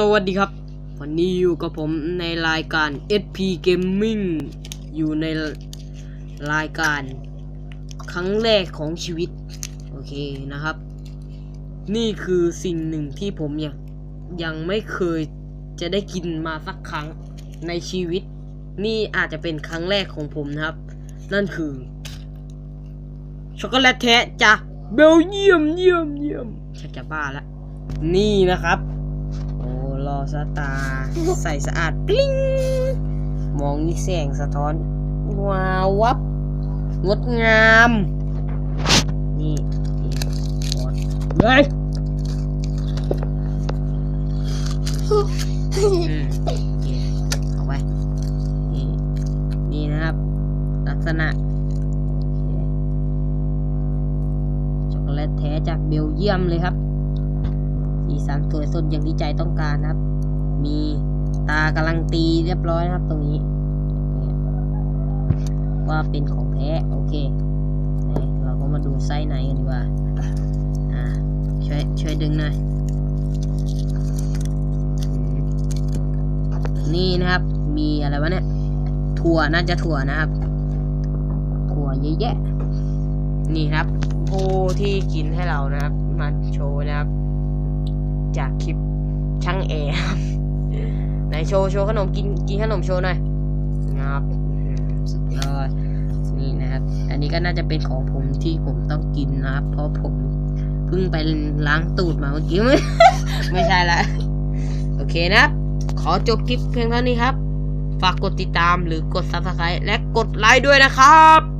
สวัสดีครับ วันนี้อยู่กับผมในรายการ SP Gaming อยู่ในรายการครั้งแรกของชีวิต โอเคนะครับ นี่คือสิ่งหนึ่งที่ผมยังยังไม่เคยจะได้กินมาสักครั้งในชีวิต นี่อาจจะเป็นครั้งแรกของผมนะครับ นั่นคือ ช็อกโกแลตแท้จากเบลเยียมเยี่ยมเยี่ยมชักจะบ้าละนี่นะครับ โอ้รอสตา ใส่สะอาดปลิ้งมองนี่แสงสะท้อนว้าววับ งดงาม นี่กดเฮ้ยเอาไปนี่นี่นะครับ ลักษณะช็อกโกแลตแท้จากเบลเยียมเลยครับ สีสันสวยสดอย่างที่ใจต้องการนะครับ มีตากำลังตีเรียบร้อยนะครับตรงนี้เนี่ยว่าเป็นของแท้โอเคเราก็มาดูไซส้ในกันดีกว่าอ่าช่วยช่วยดึงหน่อยนี่นะครับ มีอะไรวะเนี่ย ถั่วน่าจะถั่วนะครับ ถั่วเยอะแยะ นี่ครับ ผู้ที่กินให้เรานะครับ มาโชว์นะครับ จากคลิปช่างแอร์ไหนโชว์โชว์ขนมกินกินขนมโชว์หน่อยนะครับสุดยอดนี่นะครับ อันนี้ก็น่าจะเป็นของผมที่ผมต้องกินนะครับ เพราะผมเพิ่งไปล้างตูดมาเมื่อกี้ไม่ไม่ใช่ละโอเคนะครับ ขอจบคลิปเพียงเท่านี้ครับ ฝากกดติดตามหรือกด subscribe และกดไลค์ด้วยนะครับ